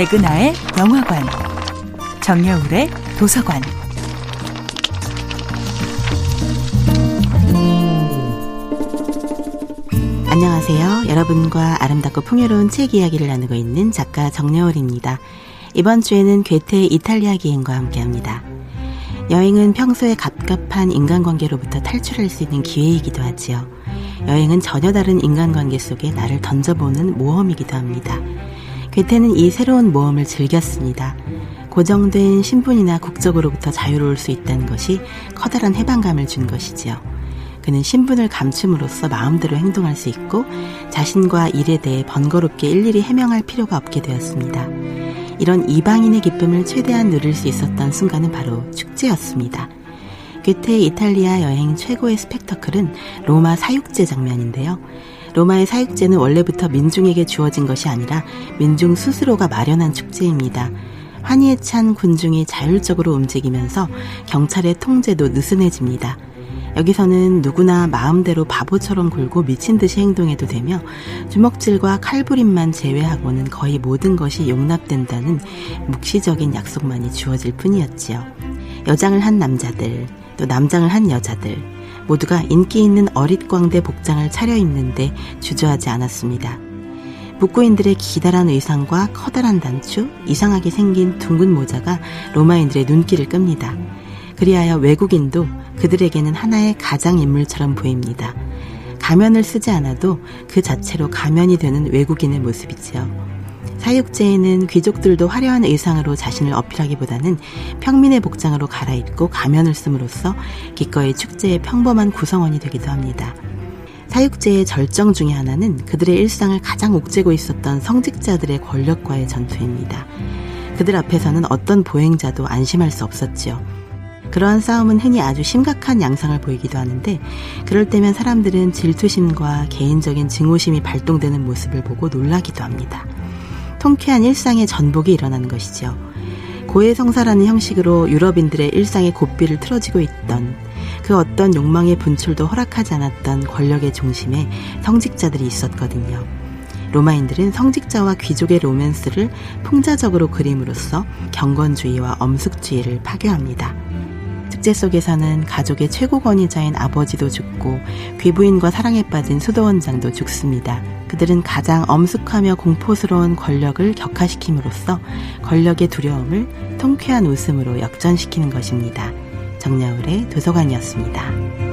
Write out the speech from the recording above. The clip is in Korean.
백은하의 영화관, 정여울의 도서관. 안녕하세요. 여러분과 아름답고 풍요로운 책 이야기를 나누고 있는 작가 정여울입니다. 이번 주에는 괴테의 이탈리아 기행과 함께합니다. 여행은 평소에 갑갑한 인간관계로부터 탈출할 수 있는 기회이기도 하지요. 여행은 전혀 다른 인간관계 속에 나를 던져보는 모험이기도 합니다. 괴테는 이 새로운 모험을 즐겼습니다. 고정된 신분이나 국적으로부터 자유로울 수 있다는 것이 커다란 해방감을 준 것이지요. 그는 신분을 감춤으로써 마음대로 행동할 수 있고 자신과 일에 대해 번거롭게 일일이 해명할 필요가 없게 되었습니다. 이런 이방인의 기쁨을 최대한 누릴 수 있었던 순간은 바로 축제였습니다. 괴테의 이탈리아 여행 최고의 스펙터클은 로마 사육제 장면인데요. 로마의 사육제는 원래부터 민중에게 주어진 것이 아니라 민중 스스로가 마련한 축제입니다. 환희에 찬 군중이 자율적으로 움직이면서 경찰의 통제도 느슨해집니다. 여기서는 누구나 마음대로 바보처럼 굴고 미친 듯이 행동해도 되며 주먹질과 칼부림만 제외하고는 거의 모든 것이 용납된다는 묵시적인 약속만이 주어질 뿐이었지요. 여장을 한 남자들, 또 남장을 한 여자들, 모두가 인기 있는 어릿광대 복장을 차려입는데 주저하지 않았습니다. 북구인들의 기다란 의상과 커다란 단추, 이상하게 생긴 둥근 모자가 로마인들의 눈길을 끕니다. 그리하여 외국인도 그들에게는 하나의 가장 인물처럼 보입니다. 가면을 쓰지 않아도 그 자체로 가면이 되는 외국인의 모습이지요. 사육제에는 귀족들도 화려한 의상으로 자신을 어필하기보다는 평민의 복장으로 갈아입고 가면을 씀으로써 기꺼이 축제의 평범한 구성원이 되기도 합니다. 사육제의 절정 중의 하나는 그들의 일상을 가장 옥죄고 있었던 성직자들의 권력과의 전투입니다. 그들 앞에서는 어떤 보행자도 안심할 수 없었지요. 그러한 싸움은 흔히 아주 심각한 양상을 보이기도 하는데 그럴 때면 사람들은 질투심과 개인적인 증오심이 발동되는 모습을 보고 놀라기도 합니다. 통쾌한 일상의 전복이 일어나는 것이죠. 고해성사라는 형식으로 유럽인들의 일상의 고삐를 틀어지고 있던 그 어떤 욕망의 분출도 허락하지 않았던 권력의 중심에 성직자들이 있었거든요. 로마인들은 성직자와 귀족의 로맨스를 풍자적으로 그림으로써 경건주의와 엄숙주의를 파괴합니다. 축제 속에서는 가족의 최고 권위자인 아버지도 죽고 귀부인과 사랑에 빠진 수도원장도 죽습니다. 그들은 가장 엄숙하며 공포스러운 권력을 격화시킴으로써 권력의 두려움을 통쾌한 웃음으로 역전시키는 것입니다. 정야울의 도서관이었습니다.